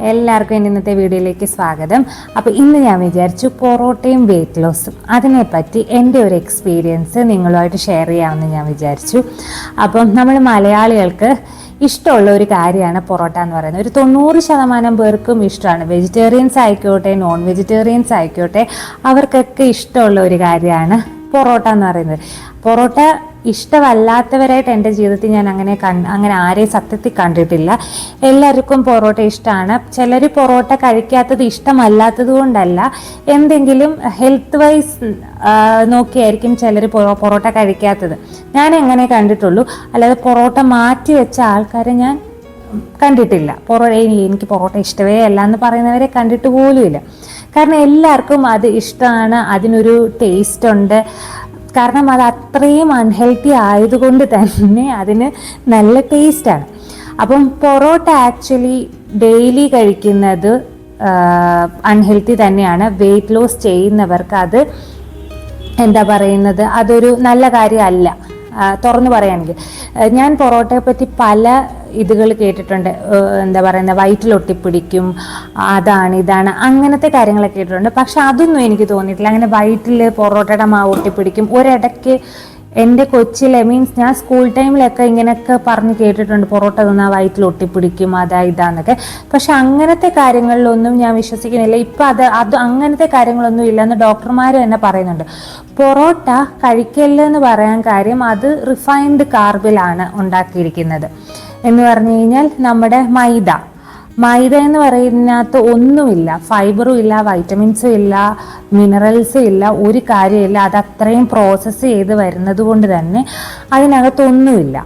എല്ലാവർക്കും എന്റെ ഇന്നത്തെ വീഡിയോയിലേക്ക് സ്വാഗതം. അപ്പോൾ ഇന്ന് ഞാൻ വിചാരിച്ചു പൊറോട്ടയും വെയിറ്റ് ലോസും അതിനെപ്പറ്റി എന്റെ ഒരു എക്സ്പീരിയൻസ് നിങ്ങളുമായിട്ട് ഷെയർ ചെയ്യാമെന്ന് ഞാൻ വിചാരിച്ചു. അപ്പം നമ്മൾ മലയാളികൾക്ക് ഇഷ്ടമുള്ള ഒരു കാര്യമാണ് പൊറോട്ട എന്ന് പറയുന്നത്. ഒരു തൊണ്ണൂറ് ശതമാനം പേർക്കും ഇഷ്ടമാണ്. വെജിറ്റേറിയൻസ് ആയിക്കോട്ടെ നോൺ വെജിറ്റേറിയൻസ് ആയിക്കോട്ടെ അവർക്കൊക്കെ ഇഷ്ടമുള്ള ഒരു കാര്യമാണ് പൊറോട്ട എന്ന് പറയുന്നത്. പൊറോട്ട ഇഷ്ടമല്ലാത്തവരായിട്ട് എന്റെ ജീവിതത്തിൽ ഞാൻ അങ്ങനെ കൺ അങ്ങനെ ആരെയും സത്യത്തിൽ കണ്ടിട്ടില്ല. എല്ലാവർക്കും പൊറോട്ട ഇഷ്ടമാണ് ചിലർ പൊറോട്ട കഴിക്കാത്തത് ഇഷ്ടമല്ലാത്തത് കൊണ്ടല്ല. എന്തെങ്കിലും ഹെൽത്ത് വൈസ് നോക്കിയായിരിക്കും ചിലർ പൊറോട്ട കഴിക്കാത്തത്. ഞാൻ എങ്ങനെ കണ്ടിട്ടുള്ളൂ? അല്ലാതെ പൊറോട്ട മാറ്റി വെച്ച ആൾക്കാരെ ഞാൻ കണ്ടിട്ടില്ല. പൊറോട്ട എനിക്ക് പൊറോട്ട ഇഷ്ടമേ അല്ല എന്ന് പറയുന്നവരെ കണ്ടിട്ട് പോലുമില്ല. കാരണം എല്ലാവർക്കും അത് ഇഷ്ടമാണ് അതിനൊരു ടേസ്റ്റ് ഉണ്ട്. കാരണം അത് അത്രയും അൺഹെൽത്തി ആയതുകൊണ്ട് തന്നെ അതിന് നല്ല ടേസ്റ്റാണ് അപ്പം പൊറോട്ട ആക്ച്വലി ഡെയിലി കഴിക്കുന്നത് അൺഹെൽത്തി തന്നെയാണ്. വെയിറ്റ് ലോസ് ചെയ്യുന്നവർക്ക് അത് എന്താ പറയുന്നത്? അതൊരു നല്ല കാര്യമല്ല തുറന്നു പറയുകയാണെങ്കിൽ. ഞാൻ പൊറോട്ടയെ പറ്റി പല ഇതുകൾ കേട്ടിട്ടുണ്ട്. എന്താ പറയുന്നത് വയറ്റിലൊട്ടിപ്പിടിക്കും അതാണ് ഇതാണ് അങ്ങനത്തെ കാര്യങ്ങളൊക്കെ കേട്ടിട്ടുണ്ട്. പക്ഷെ അതൊന്നും എനിക്ക് തോന്നിയിട്ടില്ല. അങ്ങനെ വയറ്റിൽ പൊറോട്ടയുടെ മാവ് ഒട്ടിപ്പിടിക്കും ഒരിടയ്ക്ക് എന്റെ കൊച്ചിലെ മീൻസ് ഞാൻ സ്കൂൾ ടൈമിലൊക്കെ ഇങ്ങനെയൊക്കെ പറഞ്ഞ് കേട്ടിട്ടുണ്ട്. പൊറോട്ട തിന്നാൽ വയറ്റിൽ ഒട്ടിപ്പിടിക്കും അതാ ഇതാന്നൊക്കെ. പക്ഷെ അങ്ങനത്തെ കാര്യങ്ങളിലൊന്നും ഞാൻ വിശ്വസിക്കുന്നില്ല. ഇപ്പം അത് അത് അങ്ങനത്തെ കാര്യങ്ങളൊന്നും ഇല്ലെന്ന് ഡോക്ടർമാർ തന്നെ പറയുന്നുണ്ട്. പൊറോട്ട കഴിക്കല്ലെന്ന് പറയാൻ കാര്യം അത് റിഫൈൻഡ് കാർബിലാണ് ഉണ്ടാക്കിയിരിക്കുന്നത്. എന്ന് പറഞ്ഞു കഴിഞ്ഞാൽ നമ്മുടെ മൈദ. മൈദ എന്ന് പറയുന്നതിനകത്ത് ഒന്നുമില്ല. ഫൈബറും ഇല്ല വൈറ്റമിൻസും ഇല്ല മിനറൽസും ഇല്ല ഒരു കാര്യമില്ല അത് അത്രയും പ്രോസസ്സ് ചെയ്ത് വരുന്നത് കൊണ്ട് തന്നെ അതിനകത്തൊന്നുമില്ല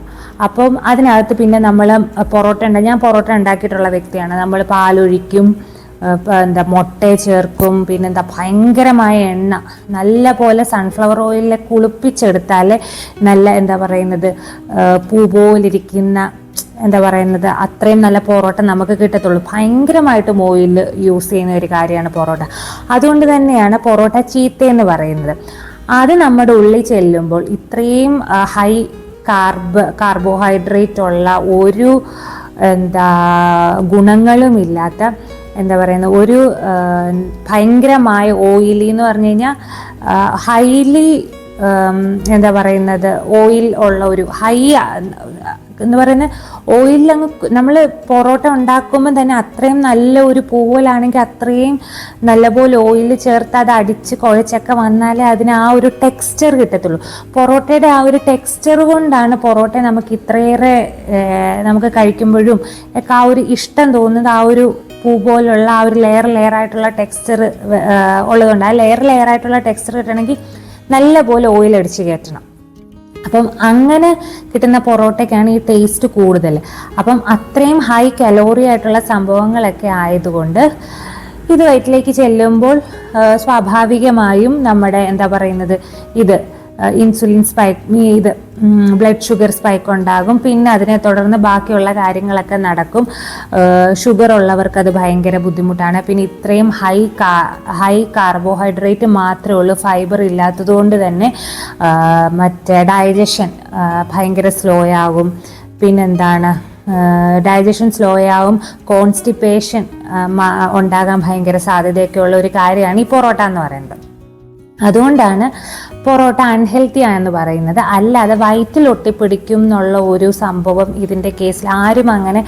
അപ്പം അതിനകത്ത് പിന്നെ നമ്മൾ പൊറോട്ട ഉണ്ട് ഞാൻ പൊറോട്ട ഉണ്ടാക്കിയിട്ടുള്ള വ്യക്തിയാണ്. നമ്മൾ പാലൊഴിക്കും എന്താ മുട്ട ചേർക്കും പിന്നെന്താ ഭയങ്കരമായ എണ്ണ. നല്ല പോലെ സൺഫ്ലവർ ഓയിലിൽ കുളിപ്പിച്ചെടുത്താൽ നല്ല എന്താ പറയുന്നത് പൂ പോലിരിക്കുന്ന എന്താ പറയുന്നത് അത്രയും നല്ല പൊറോട്ട നമുക്ക് കിട്ടത്തുള്ളൂ. ഭയങ്കരമായിട്ടും ഓയിൽ യൂസ് ചെയ്യുന്ന ഒരു കാര്യമാണ് പൊറോട്ട. അതുകൊണ്ട് തന്നെയാണ് പൊറോട്ട ചീത്ത എന്ന് പറയുന്നത്. അത് നമ്മുടെ ഉള്ളിൽ ചെല്ലുമ്പോൾ ഇത്രയും ഹൈ കാർബ് കാർബോഹൈഡ്രേറ്റ് ഉള്ള ഒരു എന്താ ഗുണങ്ങളും ഇല്ലാത്ത എന്താ പറയുന്നത് ഒരു ഭയങ്കരമായ ഓയിലി എന്ന് പറഞ്ഞു കഴിഞ്ഞാൽ ഹൈലി എന്താ പറയുന്നത് ഓയിൽ ഉള്ള ഒരു ഹൈ എന്ന് പറയുന്നത് ഓയിലിൽ അങ്ങ് നമ്മൾ പൊറോട്ട ഉണ്ടാക്കുമ്പോൾ തന്നെ അത്രയും നല്ല ഒരു പൂവലാണെങ്കിൽ അത്രയും നല്ലപോലെ ഓയിൽ ചേർത്ത് അത് അടിച്ച് കുഴച്ചൊക്കെ വന്നാലേ അതിന് ആ ഒരു ടെക്സ്ചർ കിട്ടത്തുള്ളൂ. പൊറോട്ടയുടെ ആ ഒരു ടെക്സ്ചർ കൊണ്ടാണ് പൊറോട്ട നമുക്ക് ഇത്രയേറെ നമുക്ക് കഴിക്കുമ്പോഴും ഒക്കെ ആ ഒരു ഇഷ്ടം തോന്നുന്നത് ആ ഒരു പൂ പോലുള്ള ആ ഒരു ലെയർ ലെയർ ആയിട്ടുള്ള ടെക്സ്ചർ ഉള്ളതുകൊണ്ട് ആ ലെയർ ലെയർ ആയിട്ടുള്ള ടെക്സ്ചർ കിട്ടണമെങ്കിൽ നല്ല പോലെ ഓയിൽ അടിച്ച് കയറ്റണം അപ്പം അങ്ങനെ കിട്ടുന്ന പൊറോട്ടയ്ക്കാണ് ഈ ടേസ്റ്റ് കൂടുതൽ. അപ്പം അത്രയും ഹൈ കലോറി ആയിട്ടുള്ള സംഭവങ്ങളൊക്കെ ആയതുകൊണ്ട് ഇത് വയറ്റിലേക്ക് ചെല്ലുമ്പോൾ സ്വാഭാവികമായും നമ്മുടെ എന്താ പറയുന്നത് ഇത് ഇൻസുലിൻ സ്പൈക്ക് ഇത് ബ്ലഡ് ഷുഗർ സ്പൈക്ക് ഉണ്ടാകും. പിന്നെ അതിനെ തുടർന്ന് ബാക്കിയുള്ള കാര്യങ്ങളൊക്കെ നടക്കും. ഷുഗർ ഉള്ളവർക്ക് അത് ഭയങ്കര ബുദ്ധിമുട്ടാണ്. പിന്നെ ഇത്രയും ഹൈ കാ ഹൈ കാർബോഹൈഡ്രേറ്റ് മാത്രമേ ഉള്ളൂ. ഫൈബർ ഇല്ലാത്തതുകൊണ്ട് തന്നെ മറ്റേ ഡൈജഷൻ ഭയങ്കര സ്ലോ ആകും. പിന്നെന്താണ്? ഡൈജഷൻ സ്ലോ ആവും. കോൺസ്റ്റിപ്പേഷൻ ഉണ്ടാകാൻ ഭയങ്കര സാധ്യതയൊക്കെ ഉള്ള ഒരു കാര്യമാണ് ഈ പൊറോട്ട എന്ന് പറയുന്നത്. അതുകൊണ്ടാണ് പൊറോട്ട അൺഹെൽത്തി ആണെന്ന് പറയുന്നത്. അല്ലാതെ വയറ്റിൽ ഒട്ടിപ്പിടിക്കും എന്നുള്ള ഒരു സംഭവം ഇതിന്റെ കേസിൽ ആരും അങ്ങനെ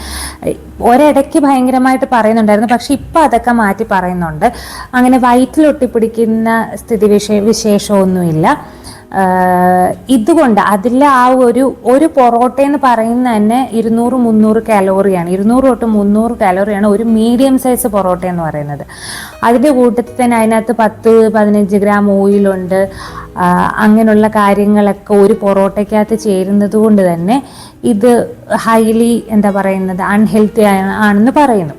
ഒരിടയ്ക്ക് ഭയങ്കരമായിട്ട് പറയുന്നുണ്ടായിരുന്നു. പക്ഷെ ഇപ്പം അതൊക്കെ മാറ്റി പറയുന്നുണ്ട്. അങ്ങനെ വയറ്റിൽ ഒട്ടിപ്പിടിക്കുന്ന സ്ഥിതി വിശേ വിശേഷമൊന്നുമില്ല. ഇതുകൊണ്ട് അതിൽ ആ ഒരു ഒരു പൊറോട്ട എന്ന് പറയുന്ന തന്നെ ഇരുന്നൂറ് മുന്നൂറ് കാലോറിയാണ്. ഇരുന്നൂറ് തൊട്ട് മുന്നൂറ് കാലോറിയാണ് ഒരു മീഡിയം സൈസ് പൊറോട്ട എന്ന് പറയുന്നത്. അതിന്റെ കൂട്ടത്തിൽ തന്നെ അതിനകത്ത് പത്ത് പതിനഞ്ച് ഗ്രാം ഓയിലുണ്ട്. അങ്ങനെയുള്ള കാര്യങ്ങളൊക്കെ ഒരു പൊറോട്ടയ്ക്കകത്ത് ചേരുന്നത് കൊണ്ട് തന്നെ ഇത് ഹൈലി എന്താ പറയുന്നത് അൺഹെൽത്തി ആണെന്ന് പറയുന്നു.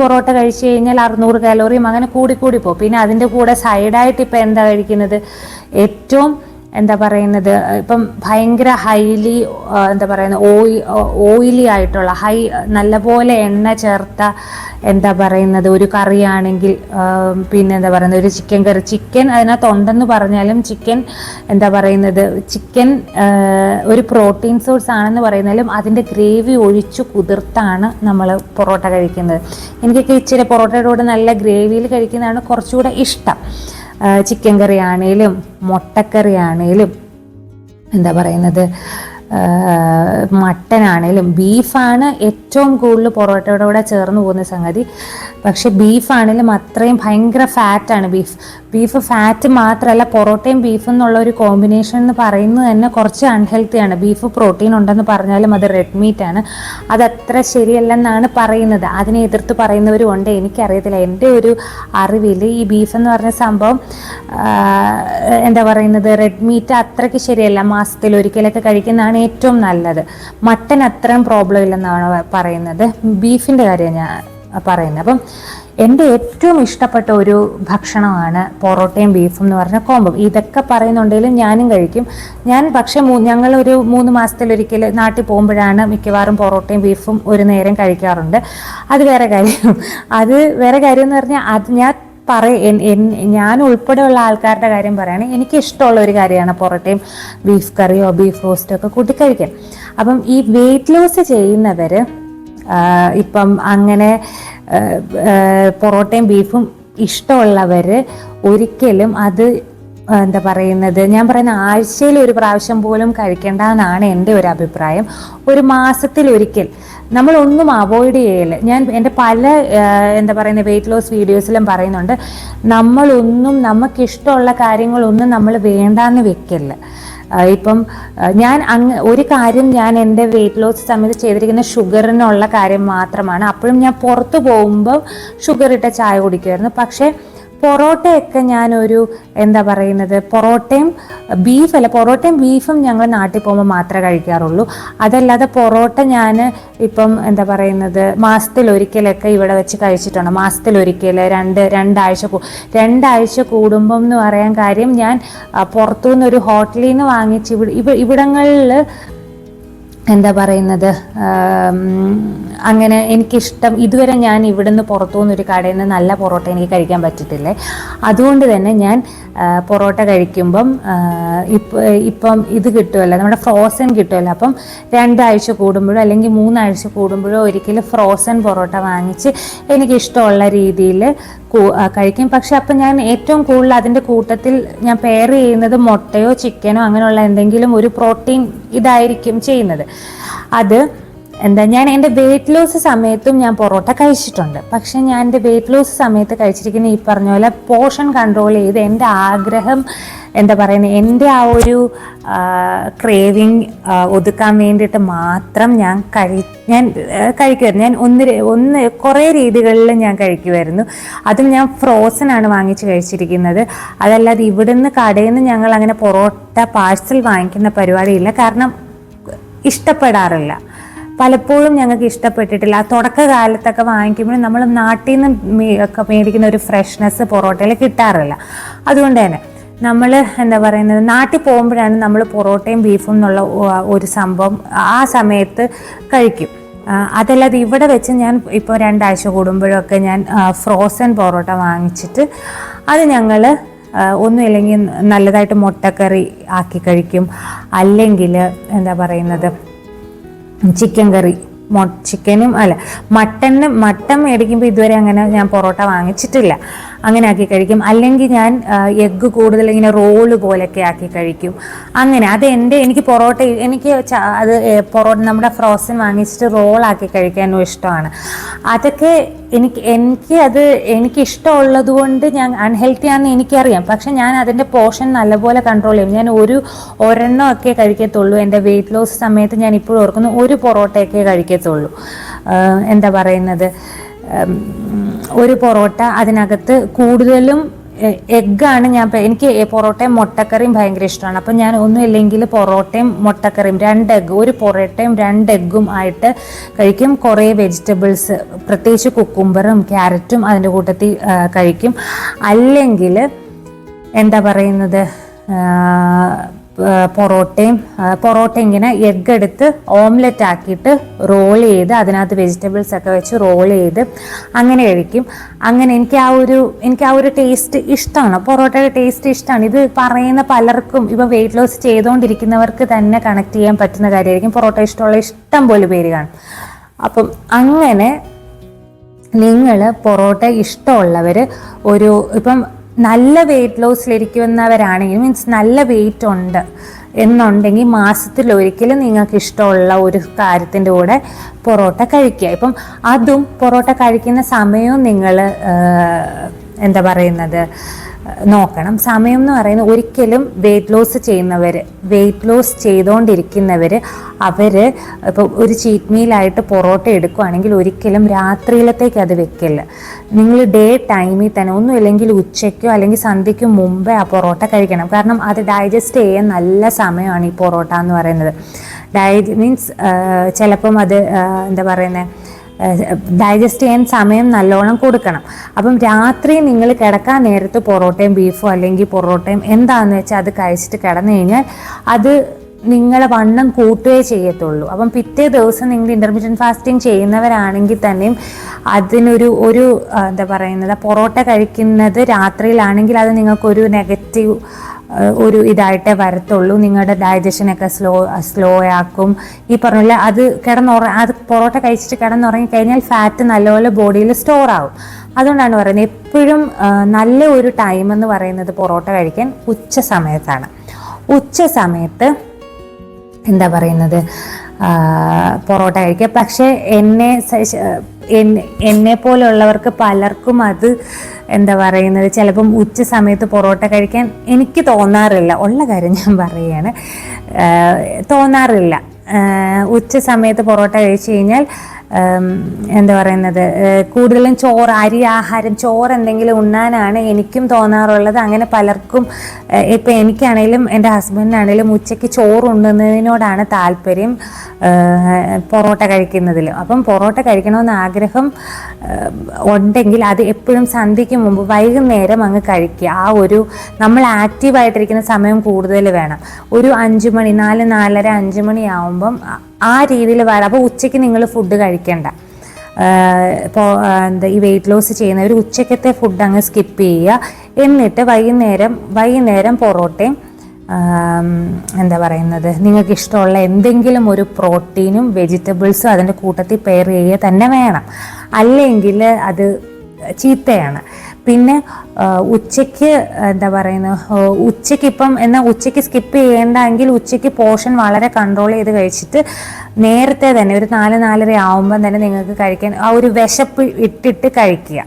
പൊറോട്ട കഴിച്ചു കഴിഞ്ഞാൽ അറുന്നൂറ് കാലോറിയും അങ്ങനെ കൂടി കൂടി പോകും. പിന്നെ അതിന്റെ കൂടെ സൈഡായിട്ട് ഇപ്പം എന്താ കഴിക്കുന്നത്? ഏറ്റവും എന്താ പറയുന്നത് ഇപ്പം ഭയങ്കര ഹൈലി എന്താ പറയുന്നത് ഓയി ഓയിലി ആയിട്ടുള്ള ഹൈ നല്ലപോലെ എണ്ണ ചേർത്ത എന്താ പറയുന്നത് ഒരു കറിയാണെങ്കിൽ പിന്നെ എന്താ പറയുന്നത് ഒരു ചിക്കൻ കറി ചിക്കൻ അതിനകത്ത് ഉണ്ടെന്ന് പറഞ്ഞാലും ചിക്കൻ എന്താ പറയുന്നത് ചിക്കൻ ഒരു പ്രോട്ടീൻ സോഴ്സ് ആണെന്ന് പറയുന്നാലും അതിന്റെ ഗ്രേവി ഒഴിച്ചു കുതിർത്താണ് നമ്മൾ പൊറോട്ട കഴിക്കുന്നത്. എനിക്കൊക്കെ ഇച്ചിരി പൊറോട്ടയുടെ കൂടെ നല്ല ഗ്രേവിയിൽ കഴിക്കുന്നതാണ് കുറച്ചുകൂടെ ഇഷ്ടം. ചിക്കൻ കറി ആണേലും മുട്ടക്കറി ആണേലും എന്താ പറയുന്നത്? മട്ടൻ ആണേലും ബീഫാണ് ഏറ്റവും കൂടുതൽ പൊറോട്ടയുടെ കൂടെ ചേർന്ന് പോകുന്ന സംഗതി. പക്ഷേ ബീഫാണേലും അത്രയും ഭയങ്കര ഫാറ്റാണ് ബീഫ്. ബീഫ് ഫാറ്റ് മാത്രമല്ല പൊറോട്ടയും ബീഫും എന്നുള്ള ഒരു കോമ്പിനേഷൻ എന്ന് പറയുന്നത് തന്നെ കുറച്ച് അൺഹെൽത്തിയാണ് ബീഫ് പ്രോട്ടീൻ ഉണ്ടെന്ന് പറഞ്ഞാലും അത് റെഡ് മീറ്റ് ആണ്. അതത്ര ശരിയല്ലെന്നാണ് പറയുന്നത്. അതിനെ എതിർത്ത് പറയുന്നവരും ഉണ്ട് എനിക്കറിയത്തില്ല. എന്റെ ഒരു അറിവിൽ ഈ ബീഫ് എന്ന് പറഞ്ഞ സംഭവം എന്താ പറയുന്നത് റെഡ് മീറ്റ് അത്രയ്ക്ക് ശരിയല്ല. മാസത്തിൽ ഒരിക്കലൊക്കെ കഴിക്കുന്നതാണ് ഏറ്റവും നല്ലത്. മട്ടൻ അത്രയും പ്രോബ്ലം ഇല്ലെന്നാണ് പറയുന്നത്. ബീഫിന്റെ കാര്യം ഞാൻ പറയുന്നത്. അപ്പം എന്റെ ഏറ്റവും ഇഷ്ടപ്പെട്ട ഒരു ഭക്ഷണമാണ് പൊറോട്ടയും ബീഫും എന്ന് പറഞ്ഞ കോമ്പം ഇതൊക്കെ പറയുന്നുണ്ടെങ്കിലും ഞാനും കഴിക്കും. ഞാൻ പക്ഷേ ഞങ്ങളൊരു മൂന്ന് മാസത്തിലൊരിക്കൽ നാട്ടിൽ പോകുമ്പോഴാണ് മിക്കവാറും പൊറോട്ടയും ബീഫും ഒരു നേരം കഴിക്കാറുണ്ട്. അത് വേറെ കാര്യം. അത് വേറെ കാര്യം എന്ന് പറഞ്ഞാൽ അത് ഞാൻ എൻ- ഞാൻ ഉൾപ്പെടെയുള്ള ആൾക്കാരുടെ കാര്യം പറയുകയാണെങ്കിൽ എനിക്ക് ഇഷ്ടമുള്ള ഒരു കാര്യമാണ് പൊറോട്ടയും ബീഫ് കറിയോ ബീഫ് റോസ്റ്റോ ഒക്കെ കൂട്ടി കഴിക്കാൻ. അപ്പം ഈ വെയിറ്റ് ലോസ് ചെയ്യുന്നവർ ഇപ്പം അങ്ങനെ പൊറോട്ടയും ബീഫും ഇഷ്ടമുള്ളവർ ഒരിക്കലും അത് എന്താ പറയുന്നത്? ഞാൻ പറയുന്ന ആഴ്ചയിൽ ഒരു പ്രാവശ്യം പോലും കഴിക്കേണ്ട എന്നാണ് എന്റെ ഒരു അഭിപ്രായം. ഒരു മാസത്തിൽ ഒരിക്കൽ. നമ്മളൊന്നും അവോയ്ഡ് ചെയ്യൽ. ഞാൻ എന്റെ പല എന്താ പറയുന്നത് വെയിറ്റ് ലോസ് വീഡിയോസിലും പറയുന്നുണ്ട്. നമ്മളൊന്നും നമുക്കിഷ്ടമുള്ള കാര്യങ്ങളൊന്നും നമ്മൾ വേണ്ടാന്ന് വെക്കല്ല ഇപ്പം ഞാൻ അങ്ങ് ഒരു കാര്യം ഞാൻ എന്റെ വെയിറ്റ് ലോസ് സമയത്ത് ചെയ്തിരിക്കുന്ന ഷുഗറിനുള്ള കാര്യം മാത്രമാണ്. അപ്പോഴും ഞാൻ പുറത്ത് പോകുമ്പോൾ ഷുഗർ ഇട്ട ചായ കുടിക്കുമായിരുന്നു. പക്ഷേ പൊറോട്ടയൊക്കെ ഞാനൊരു എന്താ പറയുന്നത് പൊറോട്ടയും ബീഫ് അല്ല പൊറോട്ടയും ബീഫും ഞങ്ങൾ നാട്ടിൽ പോകുമ്പോൾ മാത്രമേ കഴിക്കാറുള്ളൂ. അതല്ലാതെ പൊറോട്ട ഞാൻ ഇപ്പം എന്താ പറയുന്നത് മാസത്തിൽ ഒരിക്കലൊക്കെ ഇവിടെ വെച്ച് കഴിച്ചിട്ടുണ്ട്. മാസത്തിൽ ഒരിക്കൽ രണ്ട് രണ്ടാഴ്ച രണ്ടാഴ്ച കൂടുമ്പം എന്ന് പറയാൻ കാര്യം ഞാൻ പുറത്തുനിന്ന് ഒരു ഹോട്ടലിൽ നിന്ന് വാങ്ങിച്ച് ഇവിടെ ഇവിടങ്ങളിൽ എന്താ പറയുന്നത്? അങ്ങനെ എനിക്കിഷ്ടം ഇതുവരെ ഞാൻ ഇവിടുന്ന് പുറത്തു നിന്നൊരു കടയിൽ നിന്ന് നല്ല പൊറോട്ട എനിക്ക് കഴിക്കാൻ പറ്റിയിട്ടില്ലേ? അതുകൊണ്ട് തന്നെ ഞാൻ പൊറോട്ട കഴിക്കുമ്പം ഇപ്പം ഇപ്പം ഇത് കിട്ടുമല്ലോ നമ്മുടെ ഫ്രോസൺ കിട്ടുമല്ലോ. അപ്പം രണ്ടാഴ്ച കൂടുമ്പോഴോ അല്ലെങ്കിൽ മൂന്നാഴ്ച കൂടുമ്പോഴോ ഒരിക്കലും ഫ്രോസൺ പൊറോട്ട വാങ്ങിച്ച് എനിക്കിഷ്ടമുള്ള രീതിയിൽ കഴിക്കും. പക്ഷെ അപ്പം ഞാൻ ഏറ്റവും കൂടുതൽ അതിന്റെ കൂട്ടത്തിൽ ഞാൻ പെയർ ചെയ്യുന്നത് മുട്ടയോ ചിക്കനോ അങ്ങനെയുള്ള എന്തെങ്കിലും ഒരു പ്രോട്ടീൻ ഇതായിരിക്കും ചെയ്യുന്നത്. അത് എന്താ ഞാൻ എന്റെ വെയിറ്റ് ലോസ് സമയത്തും ഞാൻ പൊറോട്ട കഴിച്ചിട്ടുണ്ട്. പക്ഷെ ഞാൻ എന്റെ വെയിറ്റ് ലോസ് സമയത്ത് കഴിച്ചിരിക്കുന്ന ഈ പറഞ്ഞ പോലെ പോർഷൻ കൺട്രോൾ ചെയ്ത് എന്റെ ആഗ്രഹം എന്താ പറയുന്നത് എന്റെ ആ ഒരു ക്രേവിങ് ഒതുക്കാൻ വേണ്ടിയിട്ട് മാത്രം ഞാൻ കഴി ഞാൻ കഴിക്കുമായിരുന്നു ഞാൻ ഒന്ന് ഒന്ന് കുറേ രീതികളിൽ ഞാൻ കഴിക്കുമായിരുന്നു അതും ഞാൻ ഫ്രോസൺ ആണ് വാങ്ങിച്ച് കഴിച്ചിരിക്കുന്നത്. അതല്ലാതെ ഇവിടുന്ന് കടയിൽ നിന്ന് ഞങ്ങൾ അങ്ങനെ പൊറോട്ട പാഴ്സൽ വാങ്ങിക്കുന്ന പരിപാടിയില്ല. കാരണം ഇഷ്ടപ്പെടാറില്ല. പലപ്പോഴും ഞങ്ങൾക്ക് ഇഷ്ടപ്പെട്ടിട്ടില്ല. ആ തുടക്കകാലത്തൊക്കെ വാങ്ങിക്കുമ്പോൾ നമ്മൾ നാട്ടിൽ നിന്ന് ഒക്കെ മേടിക്കുന്ന ഒരു ഫ്രഷ്നെസ് പൊറോട്ടയിൽ കിട്ടാറില്ല. അതുകൊണ്ട് തന്നെ നമ്മൾ എന്താ പറയുന്നത് നാട്ടിൽ പോകുമ്പോഴാണ് നമ്മൾ പൊറോട്ടയും ബീഫും എന്നുള്ള ഒരു സംഭവം ആ സമയത്ത് കഴിക്കും. അതല്ലാതെ ഇവിടെ വെച്ച് ഞാൻ ഇപ്പോൾ രണ്ടാഴ്ച കൂടുമ്പോഴൊക്കെ ഞാൻ ഫ്രോസൺ പൊറോട്ട വാങ്ങിച്ചിട്ട് അത് ഞങ്ങൾ ഒന്നുമില്ലെങ്കിൽ നല്ലതായിട്ട് മുട്ടക്കറി ആക്കി കഴിക്കും. അല്ലെങ്കിൽ എന്താ പറയുന്നത് ചിക്കൻ കറി. മൊ ചിക്കനും അല്ല മട്ടനും മട്ടൻ മേടിക്കുമ്പോൾ ഇതുവരെ അങ്ങനെ ഞാൻ പൊറോട്ട വാങ്ങിച്ചിട്ടില്ല. അങ്ങനെ ആക്കി കഴിക്കും. അല്ലെങ്കിൽ ഞാൻ എഗ്ഗ് കൂടുതൽ ഇങ്ങനെ റോൾ പോലൊക്കെ ആക്കി കഴിക്കും. അങ്ങനെ അത് എന്റെ എനിക്ക് പൊറോട്ട എനിക്ക് അത് പൊറോട്ട നമ്മുടെ ഫ്രോസൺ വാങ്ങിച്ചിട്ട് റോളാക്കി കഴിക്കാനും ഇഷ്ടമാണ്. അതൊക്കെ എനിക്ക് എനിക്ക് അത് എനിക്ക് ഇഷ്ടമുള്ളത് കൊണ്ട് ഞാൻ അൺഹെൽത്തി ആണെന്ന് എനിക്കറിയാം. പക്ഷെ ഞാൻ അതിന്റെ പോർഷൻ നല്ലപോലെ കൺട്രോൾ ചെയ്യും. ഞാൻ ഒരു ഒരെണ്ണം ഒക്കെ കഴിക്കത്തുള്ളൂ. എന്റെ വെയിറ്റ് ലോസ് സമയത്ത് ഞാൻ ഇപ്പോഴും ഓർക്കുന്നു ഒരു പൊറോട്ടയൊക്കെ കഴിക്കത്തുള്ളൂ. എന്താ പറയുന്നത്? ഒരു പൊറോട്ട അതിനകത്ത് കൂടുതലും എഗ്ഗാണ് ഞാൻ എനിക്ക് പൊറോട്ടയും മുട്ടക്കറിയും ഭയങ്കര ഇഷ്ടമാണ് അപ്പം ഞാൻ ഒന്നും ഇല്ലെങ്കിൽ പൊറോട്ടയും മുട്ടക്കറിയും രണ്ട് എഗ്ഗ് ഒരു പൊറോട്ടയും രണ്ട് എഗ്ഗും ആയിട്ട് കഴിക്കും. കുറേ വെജിറ്റബിൾസ് പ്രത്യേകിച്ച് കുക്കുംബറും ക്യാരറ്റും അതിന്റെ കൂട്ടത്തിൽ കഴിക്കും. അല്ലെങ്കിൽ എന്താ പറയുന്നത് പൊറോട്ടയും പൊറോട്ട ഇങ്ങനെ എഗ് എടുത്ത് ഓംലെറ്റ് ആക്കിയിട്ട് റോൾ ചെയ്ത് അതിനകത്ത് വെജിറ്റബിൾസ് ഒക്കെ വെച്ച് റോൾ ചെയ്ത് അങ്ങനെ കഴിക്കും. അങ്ങനെ എനിക്ക് ആ ഒരു എനിക്ക് ആ ഒരു ടേസ്റ്റ് ഇഷ്ടമാണ്. പൊറോട്ടയുടെ ടേസ്റ്റ് ഇഷ്ടമാണ്. ഇത് പറയുന്ന പലർക്കും ഇപ്പം വെയിറ്റ് ലോസ് ചെയ്തുകൊണ്ടിരിക്കുന്നവർക്ക് തന്നെ കണക്ട് ചെയ്യാൻ പറ്റുന്ന കാര്യമായിരിക്കും. പൊറോട്ട ഇഷ്ടമുള്ള ഇഷ്ടം പോലെ പേര് കാണും. അപ്പം അങ്ങനെ നിങ്ങൾ പൊറോട്ട ഇഷ്ടമുള്ളവർ ഒരു ഇപ്പം നല്ല വെയിറ്റ് ലോസിലിരിക്കുന്നവരാണെങ്കിൽ മീൻസ് നല്ല വെയിറ്റ് ഉണ്ട് എന്നുണ്ടെങ്കിൽ മാസത്തിൽ ഒരിക്കലും നിങ്ങൾക്ക് ഇഷ്ടമുള്ള ഒരു കാര്യത്തിന്റെ കൂടെ പൊറോട്ട കഴിക്കുക. ഇപ്പം അതും പൊറോട്ട കഴിക്കുന്ന സമയവും നിങ്ങൾ എന്താ പറയുന്നത്? നോക്കണം. സമയം എന്ന് പറയുന്നത് ഒരിക്കലും വെയിറ്റ് ലോസ് ചെയ്യുന്നവർ വെയിറ്റ് ലോസ് ചെയ്തുകൊണ്ടിരിക്കുന്നവർ അവർ ഇപ്പോൾ ഒരു ചീറ്റ് മീലായിട്ട് പൊറോട്ട എടുക്കുകയാണെങ്കിൽ ഒരിക്കലും രാത്രിയിലത്തേക്ക് അത് വെക്കില്ല. നിങ്ങൾ ഡേ ടൈമിൽ തന്നെ ഒന്നുമില്ലെങ്കിൽ ഉച്ചയ്ക്കോ അല്ലെങ്കിൽ സന്ധ്യയ്ക്കോ മുമ്പേ ആ പൊറോട്ട കഴിക്കണം. കാരണം അത് ഡൈജസ്റ്റ് ചെയ്യാൻ നല്ല സമയമാണ് ഈ പൊറോട്ട എന്ന് പറയുന്നത്. ഡയ മീൻസ് ചിലപ്പം അത് എന്താ പറയുന്നത് ഡൈജസ്റ്റ് ചെയ്യാൻ സമയം നല്ലോണം കൊടുക്കണം. അപ്പം രാത്രി നിങ്ങൾ കിടക്കാൻ നേരത്ത് പൊറോട്ടയും ബീഫോ അല്ലെങ്കിൽ പൊറോട്ടയും എന്താണെന്ന് വെച്ചാൽ അത് കഴിച്ചിട്ട് കിടന്നു കഴിഞ്ഞാൽ അത് നിങ്ങളെ വണ്ണം കൂട്ടുകയേ ചെയ്യത്തുള്ളൂ. അപ്പം പിറ്റേ ദിവസം നിങ്ങൾ ഇന്റർമീഡിയറ്റ് ഫാസ്റ്റിംഗ് ചെയ്യുന്നവരാണെങ്കിൽ തന്നെയും അതിനൊരു ഒരു എന്താ പറയുന്നത് പൊറോട്ട കഴിക്കുന്നത് രാത്രിയിലാണെങ്കിൽ അത് നിങ്ങൾക്കൊരു നെഗറ്റീവ് ഒരു ഇതായിട്ടേ വരത്തുള്ളൂ. നിങ്ങളുടെ ഡൈജഷനൊക്കെ സ്ലോ സ്ലോ ആക്കും. ഈ പറഞ്ഞ പോലെ അത് കിടന്നുറ അത് പൊറോട്ട കഴിച്ചിട്ട് കിടന്നുറങ്ങി കഴിഞ്ഞാൽ ഫാറ്റ് നല്ലപോലെ ബോഡിയിൽ സ്റ്റോർ ആവും. അതുകൊണ്ടാണ് പറയുന്നത് എപ്പോഴും നല്ല ഒരു ടൈം എന്ന് പറയുന്നത് പൊറോട്ട കഴിക്കാൻ ഉച്ച സമയത്താണ്. ഉച്ച സമയത്ത് എന്താ പറയുന്നത്? പൊറോട്ട കഴിക്കുക. പക്ഷേ എന്നെ എന്നെ പോലുള്ളവർക്ക് പലർക്കും അത് എന്താ പറയുന്നത്? ചിലപ്പം ഉച്ച സമയത്ത് പൊറോട്ട കഴിക്കാൻ എനിക്ക് തോന്നാറില്ല. ഉള്ള കാര്യം ഞാൻ പറയുകയാണ് തോന്നാറില്ല. ഉച്ച സമയത്ത് പൊറോട്ട കഴിച്ചു കഴിഞ്ഞാൽ എന്താ പറയുന്നത് കൂടുതലും ചോറ് അരി ആഹാരം ചോറ് എന്തെങ്കിലും ഉണ്ണാനാണ് എനിക്കും തോന്നാറുള്ളത്. അങ്ങനെ പലർക്കും ഇപ്പം എനിക്കാണേലും എന്റെ ഹസ്ബൻഡിനാണേലും ഉച്ചയ്ക്ക് ചോറ് ഉണ്ണുന്നതിനോടാണ് താല്പര്യം പൊറോട്ട കഴിക്കുന്നതിൽ അപ്പം പൊറോട്ട കഴിക്കണമെന്ന് ആഗ്രഹം ഉണ്ടെങ്കിൽ അത് എപ്പോഴും സന്ധ്യയ്ക്ക് മുമ്പ് വൈകുന്നേരം അങ്ങ് കഴിക്കുക. ആ ഒരു നമ്മൾ ആക്റ്റീവായിട്ടിരിക്കുന്ന സമയം കൂടുതൽ വേണം. ഒരു അഞ്ച് മണി നാല് നാലര അഞ്ച് മണിയാവുമ്പം ആ- രീതിയിൽ വരാം. അപ്പോൾ ഉച്ചയ്ക്ക് നിങ്ങൾ ഫുഡ് കഴിക്കേണ്ട. ഇപ്പോൾ എന്താ ഈ വെയിറ്റ് ലോസ് ചെയ്യുന്നവർ ഉച്ചക്കത്തെ ഫുഡ് അങ്ങ് സ്കിപ്പ് ചെയ്യുക. എന്നിട്ട് വൈകുന്നേരം വൈകുന്നേരം പൊറോട്ടയും എന്താ പറയുന്നത് നിങ്ങൾക്ക് ഇഷ്ടമുള്ള എന്തെങ്കിലും ഒരു പ്രോട്ടീനും വെജിറ്റബിൾസും അതിന്റെ കൂട്ടത്തിൽ പെയർ ചെയ്യുക തന്നെ വേണം. അല്ലെങ്കിൽ അത് ചീത്തയാണ്. പിന്നെ ഉച്ചയ്ക്ക് എന്താ പറയുന്നത് ഉച്ചയ്ക്ക് ഇപ്പം എന്നാൽ ഉച്ചയ്ക്ക് സ്കിപ്പ് ചെയ്യേണ്ടെങ്കിൽ ഉച്ചയ്ക്ക് പോർഷൻ വളരെ കൺട്രോൾ ചെയ്ത് കഴിച്ചിട്ട് നേരത്തെ തന്നെ ഒരു നാല് നാലര ആവുമ്പം തന്നെ നിങ്ങൾക്ക് കഴിക്കാൻ ആ ഒരു വിശപ്പ് ഇട്ടിട്ട് കഴിക്കുക.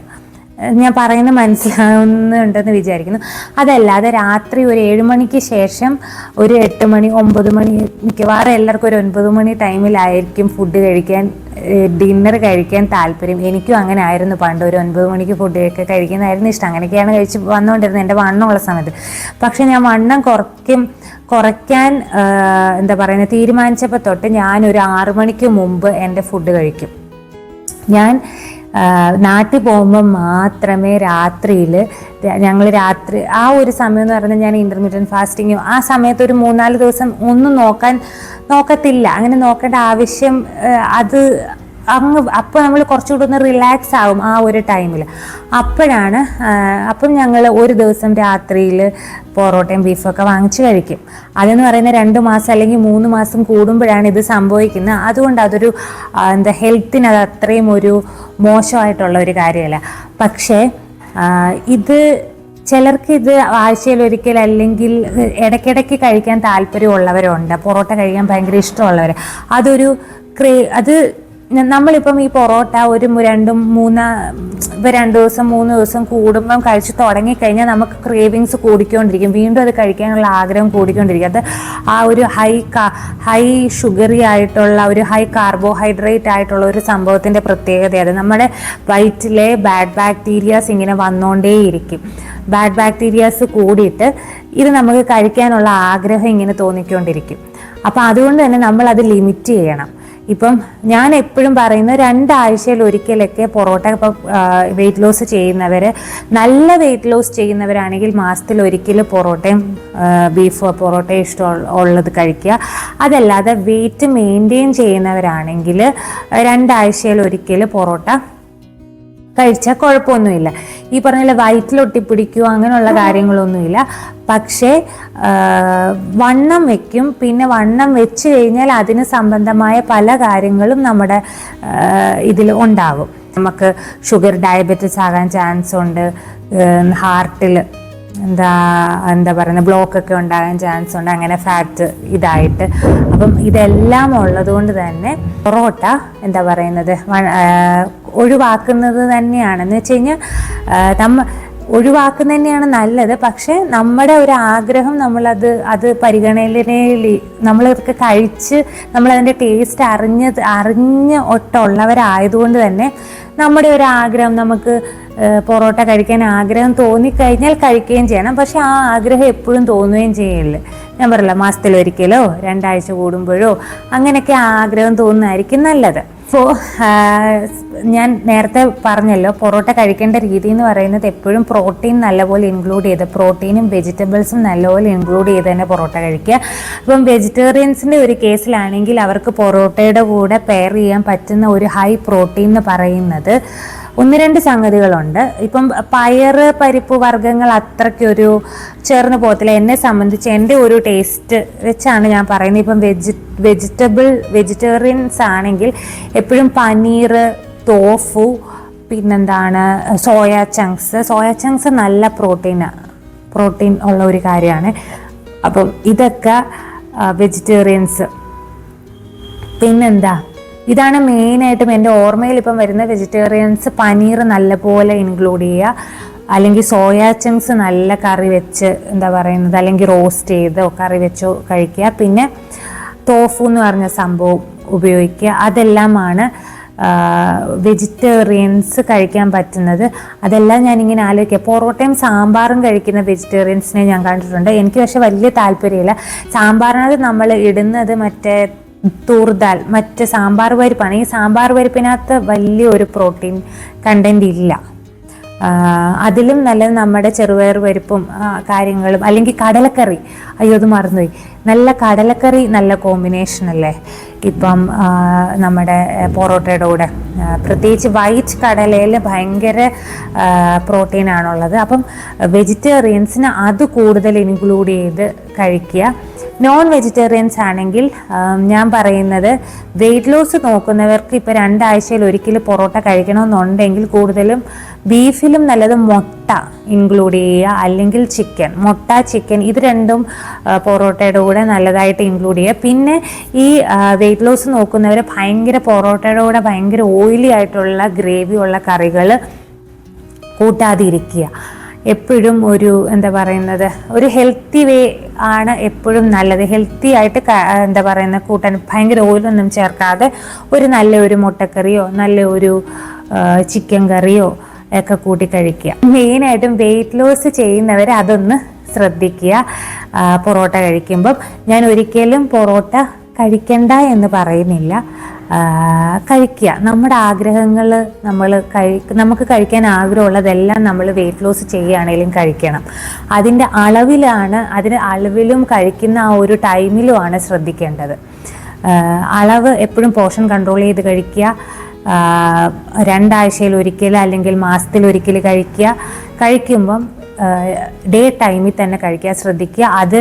ഞാൻ പറയുന്നത് മനസ്സിലാവുന്നുണ്ടെന്ന് വിചാരിക്കുന്നു. അതല്ലാതെ രാത്രി ഒരു ഏഴ് മണിക്ക് ശേഷം ഒരു എട്ട് മണി ഒമ്പത് മണി മിക്കവാറും എല്ലാവർക്കും ഒരു ഒൻപത് മണി ടൈമിലായിരിക്കും ഫുഡ് കഴിക്കാൻ ഡിന്നർ കഴിക്കാൻ താല്പര്യം. എനിക്കും അങ്ങനെ ആയിരുന്നു പണ്ട്. ഒരു ഒൻപത് മണിക്ക് ഫുഡ് ഒക്കെ കഴിക്കുന്നതായിരുന്നു ഇഷ്ടം. അങ്ങനെയൊക്കെയാണ് കഴിച്ച് വന്നുകൊണ്ടിരുന്നത് എന്റെ വണ്ണമുള്ള സമയത്ത്. പക്ഷേ ഞാൻ വണ്ണം കുറയ്ക്കും കുറയ്ക്കാൻ എന്താ പറയുന്നത് തീരുമാനിച്ചപ്പോൾ തൊട്ട് ഞാൻ ഒരു ആറ് മണിക്ക് മുമ്പ് എന്റെ ഫുഡ് കഴിക്കും. ഞാൻ നാട്ടിൽ പോകുമ്പോൾ മാത്രമേ രാത്രിയിൽ ഞങ്ങൾ രാത്രി ആ ഒരു സമയം എന്ന് പറഞ്ഞാൽ ഞാൻ ഇന്റർമീഡിയറ്റ് ഫാസ്റ്റിങ്ങും ആ സമയത്ത് ഒരു മൂന്നാൽ ദിവസം ഒന്നും നോക്കാൻ നോക്കത്തില്ല. അങ്ങനെ നോക്കേണ്ട ആവശ്യം അത് അങ്ങ് അപ്പോൾ നമ്മൾ കുറച്ചുകൂടി ഒന്ന് റിലാക്സ് ആവും ആ ഒരു ടൈമിൽ അപ്പോഴാണ് അപ്പം ഞങ്ങൾ ഒരു ദിവസം രാത്രിയിൽ പൊറോട്ടയും ബീഫൊക്കെ വാങ്ങിച്ച് കഴിക്കും. അതെന്ന് പറയുന്ന രണ്ട് മാസം അല്ലെങ്കിൽ മൂന്ന് മാസം കൂടുമ്പോഴാണ് ഇത് സംഭവിക്കുന്നത്. അതുകൊണ്ട് അതൊരു എന്താ ഹെൽത്തിന് അത് അത്രയും ഒരു മോശമായിട്ടുള്ള ഒരു കാര്യമല്ല. പക്ഷേ ഇത് ചിലർക്ക് ഇത് ആഴ്ചയിൽ ഒരിക്കൽ അല്ലെങ്കിൽ ഇടയ്ക്കിടയ്ക്ക് കഴിക്കാൻ താല്പര്യമുള്ളവരുണ്ട്. പൊറോട്ട കഴിക്കാൻ ഭയങ്കര ഇഷ്ടമുള്ളവർ അതൊരു ക്രേ അത് നമ്മളിപ്പം ഈ പൊറോട്ട ഒരു രണ്ടും മൂന്ന് ഇപ്പം രണ്ട് ദിവസം മൂന്ന് ദിവസം കൂടുമ്പം കഴിച്ച് തുടങ്ങിക്കഴിഞ്ഞാൽ നമുക്ക് ക്രേവിങ്സ് കൂടിക്കൊണ്ടിരിക്കും. വീണ്ടും അത് കഴിക്കാനുള്ള ആഗ്രഹം കൂടിക്കൊണ്ടിരിക്കും. അത് ആ ഒരു ഹൈ ഹൈ ഷുഗറി ആയിട്ടുള്ള ഒരു ഹൈ കാർബോഹൈഡ്രേറ്റ് ആയിട്ടുള്ള ഒരു സംഭവത്തിന്റെ പ്രത്യേകതയാണ് നമ്മുടെ വയറ്റിലെ ബാഡ് ബാക്ടീരിയാസ് ഇങ്ങനെ വന്നുകൊണ്ടേയിരിക്കും ബാഡ് ബാക്ടീരിയാസ് കൂടിയിട്ട് ഇത് നമുക്ക് കഴിക്കാനുള്ള ആഗ്രഹം ഇങ്ങനെ തോന്നിക്കൊണ്ടിരിക്കും. അപ്പോൾ അതുകൊണ്ട് തന്നെ നമ്മൾ അത് ലിമിറ്റ് ചെയ്യണം. ഇപ്പം ഞാൻ എപ്പോഴും പറയുന്നത് രണ്ടാഴ്ചയിൽ ഒരിക്കലൊക്കെ പൊറോട്ട ഇപ്പം വെയിറ്റ് ലോസ് ചെയ്യുന്നവർ നല്ല വെയിറ്റ് ലോസ് ചെയ്യുന്നവരാണെങ്കിൽ മാസത്തിൽ ഒരിക്കൽ പൊറോട്ടയും ബീഫ് പൊറോട്ടയും ഇഷ്ടം ഉള്ളത് കഴിക്കുക. അതല്ലാതെ വെയിറ്റ് മെയിന്റെയിൻ ചെയ്യുന്നവരാണെങ്കിൽ രണ്ടാഴ്ചയിൽ ഒരിക്കൽ പൊറോട്ട കഴിച്ചാൽ കുഴപ്പമൊന്നുമില്ല ഈ പറഞ്ഞ പോലെ വയറ്റിലൊട്ടിപ്പിടിക്കുക അങ്ങനെയുള്ള കാര്യങ്ങളൊന്നുമില്ല. പക്ഷേ വണ്ണം വെക്കും. പിന്നെ വണ്ണം വെച്ച് കഴിഞ്ഞാൽ അതിന് സംബന്ധമായ പല കാര്യങ്ങളും നമ്മുടെ ഇതിൽ ഉണ്ടാകും നമുക്ക് ഷുഗർ ഡയബറ്റിസ് ആകാൻ ചാൻസ് ഉണ്ട്. ഹാർട്ടിൽ എന്താ എന്താ പറയുന്നത് ബ്ലോക്ക് ഒക്കെ ഉണ്ടാകാൻ ചാൻസ് ഉണ്ട്. അങ്ങനെ ഫാറ്റ് ഇതായിട്ട്. അപ്പം ഇതെല്ലാം ഉള്ളതുകൊണ്ട് തന്നെ പൊറോട്ട എന്താ പറയുന്നത് വ- തന്നെയാണ്. എന്ന് വെച്ച് കഴിഞ്ഞാൽ നമ്മ ഒഴിവാക്കുന്നത് തന്നെയാണ് നല്ലത്. പക്ഷേ നമ്മുടെ ഒരു ആഗ്രഹം നമ്മളത് അത് പരിഗണനയിൽ നമ്മളൊക്കെ കഴിച്ച് നമ്മളതിന്റെ ടേസ്റ്റ് അറിഞ്ഞത് അറിഞ്ഞ് ഒട്ടുള്ളവരായതുകൊണ്ട് തന്നെ നമ്മുടെ ഒരു ആഗ്രഹം നമുക്ക് പൊറോട്ട കഴിക്കാൻ ആഗ്രഹം തോന്നിക്കഴിഞ്ഞാൽ കഴിക്കുകയും ചെയ്യണം. പക്ഷെ ആ ആഗ്രഹം എപ്പോഴും തോന്നുകയും ചെയ്യില്ല. ഞാൻ പറയില്ല മാസത്തിലൊരിക്കലോ രണ്ടാഴ്ച കൂടുമ്പോഴോ അങ്ങനെയൊക്കെ ആഗ്രഹം തോന്നുന്നതായിരിക്കും നല്ലത്. അപ്പോൾ ഞാൻ നേരത്തെ പറഞ്ഞല്ലോ പൊറോട്ട കഴിക്കേണ്ട രീതി എന്ന് പറയുന്നത് എപ്പോഴും പ്രോട്ടീൻ നല്ലപോലെ ഇൻക്ലൂഡ് ചെയ്ത് പ്രോട്ടീനും വെജിറ്റബിൾസും നല്ലപോലെ ഇൻക്ലൂഡ് ചെയ്ത് തന്നെ പൊറോട്ട കഴിക്കുക. അപ്പം വെജിറ്റേറിയൻസിന്റെ ഒരു കേസിലാണെങ്കിൽ അവർക്ക് പൊറോട്ടയുടെ കൂടെ പെയർ ചെയ്യാൻ പറ്റുന്ന ഒരു ഹൈ പ്രോട്ടീൻ എന്ന് പറയുന്നത് ഒന്ന് രണ്ട് സംഗതികളുണ്ട്. ഇപ്പം പയർ പരിപ്പ് വർഗങ്ങൾ അത്രയ്ക്കൊരു ചേർന്ന് പോകത്തില്ല. എന്നെ സംബന്ധിച്ച് എന്റെ ഒരു ടേസ്റ്റ് വെച്ചാണ് ഞാൻ പറയുന്നത്. ഇപ്പം വെജി വെജിറ്റബിൾ വെജിറ്റേറിയൻസ് ആണെങ്കിൽ എപ്പോഴും പനീർ തോഫു പിന്നെന്താണ് സോയ ചങ്ക്സ് സോയ ചങ്ക്സ് നല്ല പ്രോട്ടീൻ പ്രോട്ടീൻ ഉള്ള ഒരു കാര്യമാണ്. അപ്പം ഇതൊക്കെ വെജിറ്റേറിയൻസ് പിന്നെന്താ? ഇതാണ് മെയിൻ മെയിനായിട്ടും എന്റെ ഓർമ്മയിൽ ഇപ്പം വരുന്ന വെജിറ്റേറിയൻസ് പനീർ നല്ലപോലെ ഇൻക്ലൂഡ് ചെയ്യുക. അല്ലെങ്കിൽ സോയാ ചങ്ക്സ് നല്ല കറി വെച്ച് എന്താ പറയുന്നത് അല്ലെങ്കിൽ റോസ്റ്റ് ചെയ്തോ കറി വെച്ചോ കഴിക്കുക. പിന്നെ തോഫു എന്ന് പറഞ്ഞ സംഭവം ഉപയോഗിക്കുക. അതെല്ലാമാണ് വെജിറ്റേറിയൻസ് കഴിക്കാൻ പറ്റുന്നത്. അതെല്ലാം ഞാനിങ്ങനെ ആലോചിക്കുക. പൊറോട്ടയും സാമ്പാറും കഴിക്കുന്ന വെജിറ്റേറിയൻസിനെ ഞാൻ കണ്ടിട്ടുണ്ട്. എനിക്ക് പക്ഷേ വലിയ താല്പര്യമില്ല. സാമ്പാറിനകത്ത് നമ്മൾ ഇടുന്നത് മറ്റേ തൂർദാൽ മറ്റ് സാമ്പാർ പരിപ്പാണ് ഈ സാമ്പാർ പരിപ്പിനകത്ത് വലിയൊരു പ്രോട്ടീൻ കണ്ടന്റ് ഇല്ല. അതിലും നല്ലത് നമ്മുടെ ചെറുപയർ പരിപ്പും കാര്യങ്ങളും അല്ലെങ്കിൽ കടലക്കറി. അയ്യോ അത് മറന്നുപോയി. നല്ല കടലക്കറി നല്ല കോമ്പിനേഷൻ അല്ലേ? ഇപ്പം നമ്മുടെ പൊറോട്ടയുടെ കൂടെ. പ്രത്യേകിച്ച് വൈറ്റ് കടലയിൽ ഭയങ്കര പ്രോട്ടീനാണുള്ളത് അപ്പം വെജിറ്റേറിയൻസിന് അത് കൂടുതൽ ഇൻക്ലൂഡ് ചെയ്ത് കഴിക്കുക. നോൺ വെജിറ്റേറിയൻസ് ആണെങ്കിൽ ഞാൻ പറയുന്നത് വെയിറ്റ് ലോസ് നോക്കുന്നവർക്ക് ഇപ്പോൾ രണ്ടാഴ്ചയിൽ ഒരിക്കലും പൊറോട്ട കഴിക്കണമെന്നുണ്ടെങ്കിൽ കൂടുതലും ബീഫിലും നല്ലത് മുട്ട ഇൻക്ലൂഡ് ചെയ്യുക അല്ലെങ്കിൽ ചിക്കൻ മുട്ട ചിക്കൻ ഇത് രണ്ടും പൊറോട്ടയുടെ കൂടെ നല്ലതായിട്ട് ഇൻക്ലൂഡ് ചെയ്യുക. പിന്നെ ഈ വെയിറ്റ് ലോസ് നോക്കുന്നവർ ഭയങ്കര പൊറോട്ടയുടെ കൂടെ ഭയങ്കര ഓയിലി ആയിട്ടുള്ള ഗ്രേവി ഉള്ള കറികൾ കൂട്ടാതിരിക്കുക എപ്പോഴും ഒരു എന്താ പറയുന്നത് ഒരു ഹെൽത്തി വേ ആണ് എപ്പോഴും നല്ലത്. ഹെൽത്തി ആയിട്ട് എന്താ പറയുന്ന കൂട്ടാൻ ഭയങ്കര ഓയിലൊന്നും ചേർക്കാതെ ഒരു നല്ല ഒരു മുട്ടക്കറിയോ നല്ല ഒരു ചിക്കൻ കറിയോ ഒക്കെ കൂട്ടി കഴിക്കുക. മെയിനായിട്ടും വെയിറ്റ് ലോസ് ചെയ്യുന്നവർ അതൊന്ന് ശ്രദ്ധിക്കുക. പൊറോട്ട കഴിക്കുമ്പം ഞാൻ ഒരിക്കലും പൊറോട്ട കഴിക്കണ്ട എന്ന് പറയുന്നില്ല. കഴിക്കുക. നമ്മുടെ ആഗ്രഹങ്ങൾ നമ്മൾ കഴി നമുക്ക് കഴിക്കാൻ ആഗ്രഹമുള്ളതെല്ലാം നമ്മൾ വെയിറ്റ് ലോസ് ചെയ്യുകയാണെങ്കിലും കഴിക്കണം. അതിന്റെ അളവിലാണ് അതിന് അളവിലും കഴിക്കുന്ന ആ ഒരു ടൈമിലുമാണ് ശ്രദ്ധിക്കേണ്ടത്. അളവ് എപ്പോഴും പോഷൻ കൺട്രോൾ ചെയ്ത് കഴിക്കുക. രണ്ടാഴ്ചയിൽ ഒരിക്കൽ അല്ലെങ്കിൽ മാസത്തിൽ ഒരിക്കൽ കഴിക്കുക. കഴിക്കുമ്പം ഡേ ടൈമിൽ തന്നെ കഴിക്കാൻ ശ്രദ്ധിക്കുക. അത്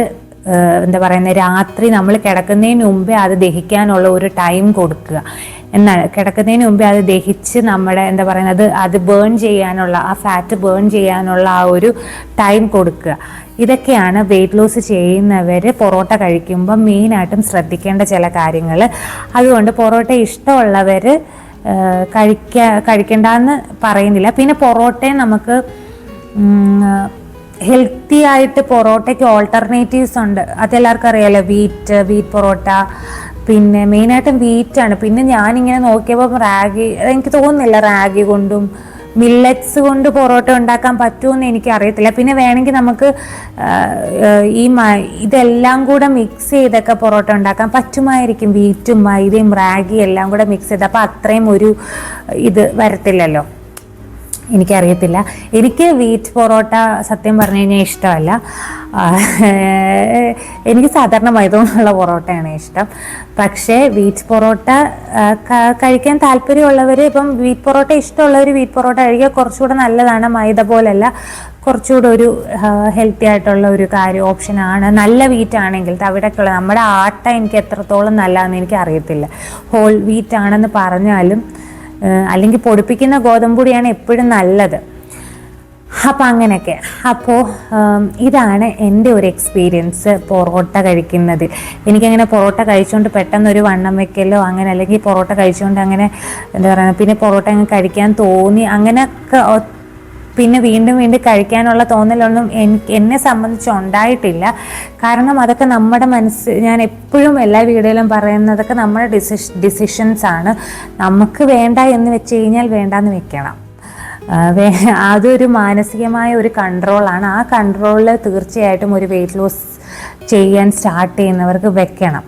എന്താ പറയുന്നത് രാത്രി നമ്മൾ കിടക്കുന്നതിന് മുമ്പേ അത് ദഹിക്കാനുള്ള ഒരു ടൈം കൊടുക്കുക. എന്നാണ് കിടക്കുന്നതിന് മുമ്പേ അത് ദഹിച്ച് നമ്മുടെ എന്താ പറയുന്നത് അത് ബേൺ ചെയ്യാനുള്ള ആ ഫാറ്റ് ബേൺ ചെയ്യാനുള്ള ആ ഒരു ടൈം കൊടുക്കുക. ഇതൊക്കെയാണ് വെയിറ്റ് ലോസ് ചെയ്യുന്നവർ പൊറോട്ട കഴിക്കുമ്പോൾ മെയിനായിട്ടും ശ്രദ്ധിക്കേണ്ട ചില കാര്യങ്ങൾ. അതുകൊണ്ട് പൊറോട്ട ഇഷ്ടമുള്ളവർ കഴിക്ക കഴിക്കണ്ടെന്ന് പറയുന്നില്ല. പിന്നെ പൊറോട്ടയും നമുക്ക് ഹെൽത്തി ആയിട്ട് പൊറോട്ടയ്ക്ക് ഓൾട്ടർനേറ്റീവ്സ് ഉണ്ട്. അതെല്ലാവർക്കും അറിയാലോ വീറ്റ് വീറ്റ് പൊറോട്ട. പിന്നെ മെയിനായിട്ടും വീറ്റാണ് പിന്നെ ഞാനിങ്ങനെ നോക്കിയപ്പോൾ റാഗി എനിക്ക് തോന്നുന്നില്ല റാഗി കൊണ്ടും മില്ലറ്റ്സ് കൊണ്ട് പൊറോട്ട ഉണ്ടാക്കാൻ പറ്റുമെന്ന് എനിക്ക് അറിയത്തില്ല പിന്നെ വേണമെങ്കിൽ നമുക്ക് ഈ ഇതെല്ലാം കൂടെ മിക്സ് ചെയ്തൊക്കെ പൊറോട്ട ഉണ്ടാക്കാൻ പറ്റുമായിരിക്കും. വീറ്റും മൈദയും റാഗിയും എല്ലാം കൂടെ മിക്സ് ചെയ്ത്. അപ്പോൾ അത്രയും ഒരു ഇത് വരത്തില്ലല്ലോ. എനിക്കറിയത്തില്ല. എനിക്ക് വീറ്റ് പൊറോട്ട സത്യം പറഞ്ഞു കഴിഞ്ഞാൽ ഇഷ്ടമല്ല. എനിക്ക് സാധാരണ മൈദ കൊണ്ടുള്ള പൊറോട്ടയാണ് ഇഷ്ടം. പക്ഷേ വീറ്റ് പൊറോട്ട കഴിക്കാൻ താല്പര്യമുള്ളവർ ഇപ്പം വീറ്റ് പൊറോട്ട ഇഷ്ടമുള്ളവർ വീറ്റ് പൊറോട്ട കഴിക്കുക കുറച്ചുകൂടെ നല്ലതാണ്. മൈദ പോലല്ല കുറച്ചുകൂടെ ഒരു ഹെൽത്തി ആയിട്ടുള്ള ഒരു കാര്യം ഓപ്ഷനാണ് നല്ല വീറ്റ് ആണെങ്കിൽ തവിടൊക്കെയുള്ള നമ്മുടെ ആട്ട എനിക്ക് എത്രത്തോളം നല്ലതെന്ന് എനിക്ക് അറിയത്തില്ല ഹോൾ വീറ്റ് ആണെന്ന് പറഞ്ഞാലും അല്ലെങ്കിൽ പൊടിപ്പിക്കുന്ന ഗോതമ്പൊടിയാണ് എപ്പോഴും നല്ലത്. അപ്പം അങ്ങനെയൊക്കെ. അപ്പോൾ ഇതാണ് എന്റെ ഒരു എക്സ്പീരിയൻസ് പൊറോട്ട കഴിക്കുന്നത്. എനിക്കങ്ങനെ പൊറോട്ട കഴിച്ചുകൊണ്ട് പെട്ടെന്ന് ഒരു വണ്ണം വെക്കലോ അങ്ങനെ അല്ലെങ്കിൽ പൊറോട്ട കഴിച്ചുകൊണ്ട് അങ്ങനെ എന്താ പറയുക പിന്നെ പൊറോട്ട അങ്ങ് കഴിക്കാൻ തോന്നി അങ്ങനെയൊക്കെ പിന്നെ വീണ്ടും വീണ്ടും കഴിക്കാനുള്ള തോന്നലൊന്നും എന്നെ സംബന്ധിച്ച് ഉണ്ടായിട്ടില്ല. കാരണം അതൊക്കെ നമ്മുടെ മനസ്സ് ഞാൻ എപ്പോഴും എല്ലാ വീഡിയോയിലും പറയുന്നതൊക്കെ നമ്മുടെ ഡിസിഷ ഡിസിഷൻസ് ആണ്. നമുക്ക് വേണ്ട എന്ന് വെച്ച് കഴിഞ്ഞാൽ വേണ്ടാന്ന് വെക്കണം. അതൊരു മാനസികമായ ഒരു കൺട്രോളാണ് ആ കൺട്രോളിൽ തീർച്ചയായിട്ടും ഒരു വെയിറ്റ് ലോസ് ചെയ്യാൻ സ്റ്റാർട്ട് ചെയ്യുന്നവർക്ക് വെക്കണം.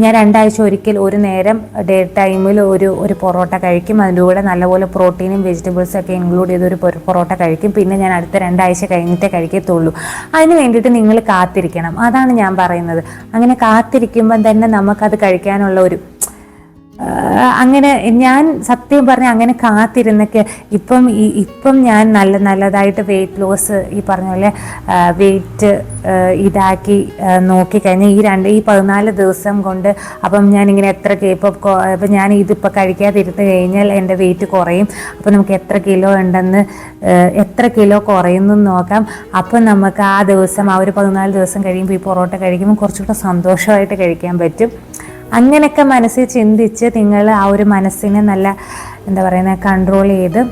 ഞാൻ രണ്ടാഴ്ച ഒരിക്കൽ ഒരു നേരം ഡേ ടൈമിൽ ഒരു ഒരു പൊറോട്ട കഴിക്കും. അതിന്റെ കൂടെ നല്ലപോലെ പ്രോട്ടീനും വെജിറ്റബിൾസും ഒക്കെ ഇൻക്ലൂഡ് ചെയ്ത് ഒരു പൊറോട്ട കഴിക്കും. പിന്നെ ഞാൻ അടുത്ത രണ്ടാഴ്ച കഴിഞ്ഞിട്ടേ കഴിക്കത്തുള്ളൂ. അതിന് വേണ്ടിയിട്ട് നിങ്ങൾ കാത്തിരിക്കണം. അതാണ് ഞാൻ പറയുന്നത്. അങ്ങനെ കാത്തിരിക്കുമ്പം തന്നെ നമുക്കത് കഴിക്കാനുള്ള ഒരു അങ്ങനെ ഞാൻ സത്യം പറഞ്ഞ അങ്ങനെ കാത്തിരുന്നൊക്കെ ഇപ്പം ഇപ്പം ഞാൻ നല്ല നല്ലതായിട്ട് വെയിറ്റ് ലോസ് ഈ പറഞ്ഞ പോലെ വെയിറ്റ് ഇതാക്കി നോക്കിക്കഴിഞ്ഞാൽ ഈ രണ്ട് ഈ പതിനാല് ദിവസം കൊണ്ട് അപ്പം ഞാനിങ്ങനെ എത്ര കേപ്പ് അപ്പം ഞാൻ ഇതിപ്പോൾ കഴിക്കാതിരുന്ന് കഴിഞ്ഞാൽ എന്റെ വെയിറ്റ് കുറയും. അപ്പോൾ നമുക്ക് എത്ര കിലോ ഉണ്ടെന്ന് എത്ര കിലോ കുറയുന്നു നോക്കാം. അപ്പം നമുക്ക് ആ ദിവസം ആ ഒരു പതിനാല് ദിവസം കഴിയുമ്പോൾ ഈ പൊറോട്ട കഴിക്കുമ്പോൾ കുറച്ചുകൂടെ സന്തോഷമായിട്ട് കഴിക്കാൻ പറ്റും. അങ്ങനെയൊക്കെ മനസ്സിൽ ചിന്തിച്ച് നിങ്ങൾ ആ ഒരു മനസ്സിനെ നല്ല എന്താ പറയുന്നത് കൺട്രോൾ ചെയ്ത്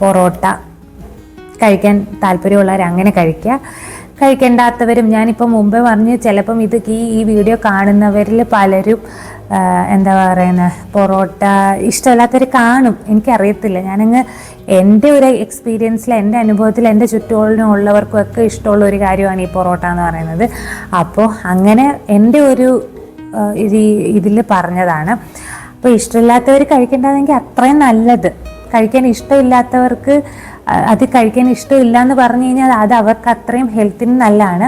പൊറോട്ട കഴിക്കാൻ താല്പര്യമുള്ളവർ അങ്ങനെ കഴിക്കുക. കഴിക്കേണ്ടാത്തവരും ഞാനിപ്പോൾ മുമ്പേ പറഞ്ഞ് ചിലപ്പം ഇത് ഈ ഈ വീഡിയോ കാണുന്നവരിൽ പലരും എന്താ പറയുന്നത് പൊറോട്ട ഇഷ്ടമില്ലാത്തവർ കാണും. എനിക്കറിയത്തില്ല. ഞാനങ്ങ് എന്റെ ഒരു എക്സ്പീരിയൻസിൽ എന്റെ അനുഭവത്തിൽ എന്റെ ചുറ്റുപാടിനുള്ളവർക്കും ഒക്കെ ഇഷ്ടമുള്ള ഒരു കാര്യമാണ് ഈ പൊറോട്ട എന്ന് പറയുന്നത്. അപ്പോൾ അങ്ങനെ എന്റെ ഒരു ഇത് ഇതിൽ പറഞ്ഞതാണ്. അപ്പോൾ ഇഷ്ടമില്ലാത്തവർ കഴിക്കേണ്ടതെങ്കിൽ അത്രയും നല്ലത്. കഴിക്കാൻ ഇഷ്ടമില്ലാത്തവർക്ക് അത് കഴിക്കാൻ ഇഷ്ടമില്ല എന്ന് പറഞ്ഞു കഴിഞ്ഞാൽ അത് അവർക്ക് അത്രയും ഹെൽത്തിന് നല്ലതാണ്.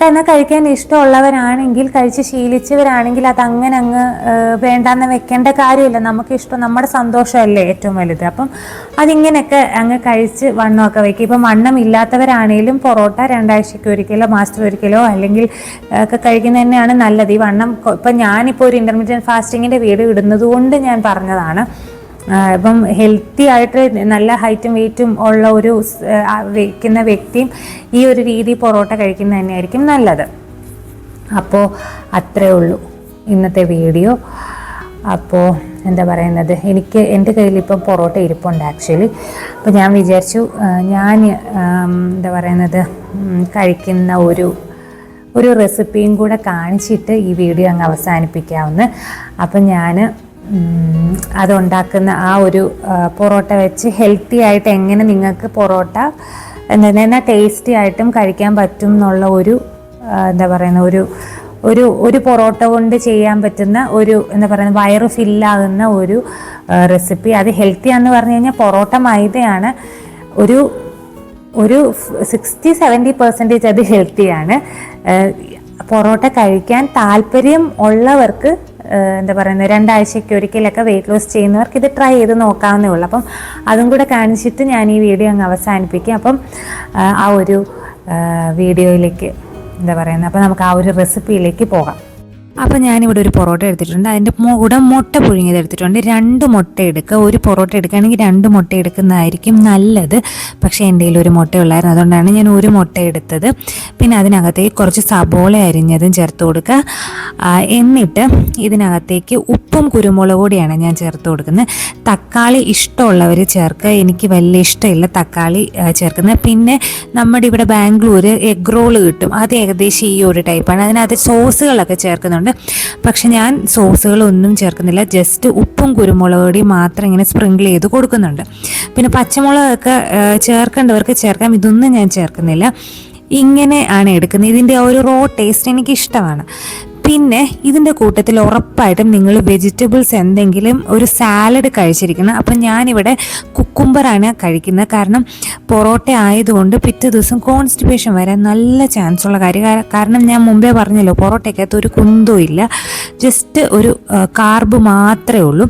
കാരണം കഴിക്കാൻ ഇഷ്ടമുള്ളവരാണെങ്കിൽ കഴിച്ച് ശീലിച്ചവരാണെങ്കിൽ അത് അങ്ങനെ അങ്ങ് വേണ്ടാന്ന് വെക്കേണ്ട കാര്യമില്ല. നമുക്ക് ഇഷ്ടം നമ്മുടെ സന്തോഷമല്ലേ ഏറ്റവും വലുത്. അപ്പം അതിങ്ങനെയൊക്കെ അങ്ങ് കഴിച്ച് വണ്ണമൊക്കെ വയ്ക്കും ഇപ്പം വണ്ണം ഇല്ലാത്തവരാണെങ്കിലും പൊറോട്ട രണ്ടാഴ്ചയ്ക്ക് ഒരിക്കലോ മാസത്തിൽ ഒരിക്കലോ അല്ലെങ്കിൽ ഒക്കെ കഴിക്കുന്നത് തന്നെയാണ് നല്ലത്. ഈ വണ്ണം ഇപ്പം ഞാനിപ്പോൾ ഒരു ഇന്റർമീഡിയറ്റ് ഫാസ്റ്റിങ്ങിന്റെ വീട് ഇടുന്നത് കൊണ്ട് ഞാൻ പറഞ്ഞതാണ്. ഇപ്പം ഹെൽത്തി ആയിട്ട് നല്ല ഹൈറ്റും വെയിറ്റും ഉള്ള ഒരു വയ്ക്കുന്ന വ്യക്തിയും ഈ ഒരു രീതി പൊറോട്ട കഴിക്കുന്നത് തന്നെയായിരിക്കും നല്ലത്. അപ്പോൾ അത്രേ ഉള്ളൂ ഇന്നത്തെ വീഡിയോ. അപ്പോൾ എന്താ പറയുന്നത്? എനിക്ക് എന്റെ കയ്യിൽ ഇപ്പം പൊറോട്ട ഇരിപ്പുണ്ട് ആക്ച്വലി അപ്പോൾ ഞാൻ വിചാരിച്ചു ഞാൻ എന്താ പറയുന്നത് കഴിക്കുന്ന ഒരു ഒരു റെസിപ്പിയും കൂടെ കാണിച്ചിട്ട് ഈ വീഡിയോ അങ്ങ് അവസാനിപ്പിക്കാവുന്ന. അപ്പം ഞാൻ അതുണ്ടാക്കുന്ന ആ ഒരു പൊറോട്ട വെച്ച് ഹെൽത്തി ആയിട്ട് എങ്ങനെ നിങ്ങൾക്ക് പൊറോട്ട എന്താ ടേസ്റ്റി ആയിട്ടും കഴിക്കാൻ പറ്റും എന്നുള്ള ഒരു എന്താ പറയുന്ന ഒരു ഒരു ഒരു പൊറോട്ട കൊണ്ട് ചെയ്യാൻ പറ്റുന്ന ഒരു എന്താ പറയുക വയറ് ഫില്ലാകുന്ന ഒരു റെസിപ്പി അത് ഹെൽത്തി ആണെന്ന് പറഞ്ഞു കഴിഞ്ഞാൽ പൊറോട്ട മൈദയാണ്. ഒരു ഒരു സിക്സ്റ്റി സെവന്റി പെർസെന്റേജ് അത് ഹെൽത്തിയാണ് പൊറോട്ട കഴിക്കാൻ താല്പര്യം ഉള്ളവർക്ക് എന്താ പറയുന്നത് രണ്ടാഴ്ചയ്ക്ക് ഒരിക്കലൊക്കെ വെയിറ്റ് ലോസ് ചെയ്യുന്നവർക്ക് ഇത് ട്രൈ ചെയ്ത് നോക്കാവുന്നേ ഉള്ളൂ. അപ്പം അതും കൂടെ കാണിച്ചിട്ട് ഞാൻ ഈ വീഡിയോ അങ്ങ് അവസാനിപ്പിക്കും. അപ്പം ആ, ഒരു വീഡിയോയിലേക്ക് എന്താ പറയുന്നത് അപ്പം നമുക്ക് ആ ഒരു റെസിപ്പിയിലേക്ക് പോകാം. അപ്പോൾ ഞാനിവിടെ ഒരു പൊറോട്ട എടുത്തിട്ടുണ്ട്. അതിന്റെ കൂടെ മുട്ട പുഴുങ്ങിയത് എടുത്തിട്ടുണ്ട്. രണ്ട് മുട്ട എടുക്കുക ഒരു പൊറോട്ട എടുക്കുകയാണെങ്കിൽ രണ്ട് മുട്ട എടുക്കുന്നതായിരിക്കും നല്ലത്. പക്ഷേ എന്റെ കയ്യിൽ ഒരു മുട്ട ഉള്ളായിരുന്നു. അതുകൊണ്ടാണ് ഞാൻ ഒരു മുട്ട എടുത്തത്. പിന്നെ അതിനകത്തേക്ക് കുറച്ച് സബോള അരിഞ്ഞതും ചേർത്ത് കൊടുക്കുക എന്നിട്ട് ഇതിനകത്തേക്ക് ഉപ്പും കുരുമുളക് കൂടിയാണ് ഞാൻ ചേർത്ത് കൊടുക്കുന്നത്. തക്കാളി ഇഷ്ടമുള്ളവർ ചേർക്കുക. എനിക്ക് വലിയ ഇഷ്ടമില്ല തക്കാളി ചേർക്കുന്നത്. പിന്നെ നമ്മുടെ ഇവിടെ ബാംഗ്ലൂർ എഗ് റോൾ കിട്ടും. അത് ഏകദേശം ഈ ഒരു ടൈപ്പാണ് അതിനകത്ത് സോസുകളൊക്കെ ചേർക്കുന്നുണ്ട്. ചേർക്കുന്നുണ്ട് പക്ഷെ ഞാൻ സോസുകളൊന്നും ചേർക്കുന്നില്ല. ജസ്റ്റ് ഉപ്പും കുരുമുളക് മാത്രം ഇങ്ങനെ സ്പ്രിങ്കിൾ ചെയ്ത് കൊടുക്കുന്നുണ്ട്. പിന്നെ പച്ചമുളകൊക്കെ ചേർക്കേണ്ടവർക്ക് ചേർക്കാം. ഇതൊന്നും ഞാൻ ചേർക്കുന്നില്ല. ഇങ്ങനെ ആണ് എടുക്കുന്നത്. ഇതിന്റെ ഒരു റോ ടേസ്റ്റ് എനിക്ക് ഇഷ്ടമാണ് പിന്നെ ഇതിന്റെ കൂട്ടത്തിൽ ഉറപ്പായിട്ടും നിങ്ങൾ വെജിറ്റബിൾസ് എന്തെങ്കിലും ഒരു സാലഡ് കഴിച്ചിരിക്കണം. അപ്പം ഞാനിവിടെ കുക്കുംബറാണ് കഴിക്കുന്നത്. കാരണം പൊറോട്ട ആയതുകൊണ്ട് പിറ്റേ ദിവസം കോൺസ്റ്റിപ്പേഷൻ വരാൻ നല്ല ചാൻസ് ഉള്ള കാര്യം. കാരണം ഞാൻ മുമ്പേ പറഞ്ഞല്ലോ പൊറോട്ടയ്ക്കകത്ത് ഒരു കുന്തവും ഇല്ല. ജസ്റ്റ് ഒരു കാർബ് മാത്രമേ ഉള്ളൂ.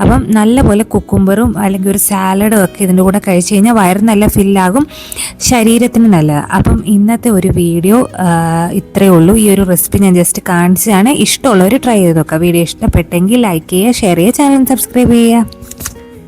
അപ്പം നല്ലപോലെ കുക്കുംബറും അല്ലെങ്കിൽ ഒരു സാലഡും ഒക്കെ ഇതിന്റെ കൂടെ കഴിച്ചു കഴിഞ്ഞാൽ വയറ് നല്ല ഫില്ലാകും ശരീരത്തിന് നല്ലതാണ് അപ്പം ഇന്നത്തെ ഒരു വീഡിയോ ഇത്രയേ ഉള്ളൂ. ഈ ഒരു റെസിപ്പി ഞാൻ ജസ്റ്റ് കാണിച്ചതാണ് ഇഷ്ടമുള്ളവർ ട്രൈ ചെയ്ത് നോക്കുക വീഡിയോ ഇഷ്ടപ്പെട്ടെങ്കിൽ ലൈക്ക് ചെയ്യുക ഷെയർ ചെയ്യുക ചാനൽ സബ്സ്ക്രൈബ് ചെയ്യുക.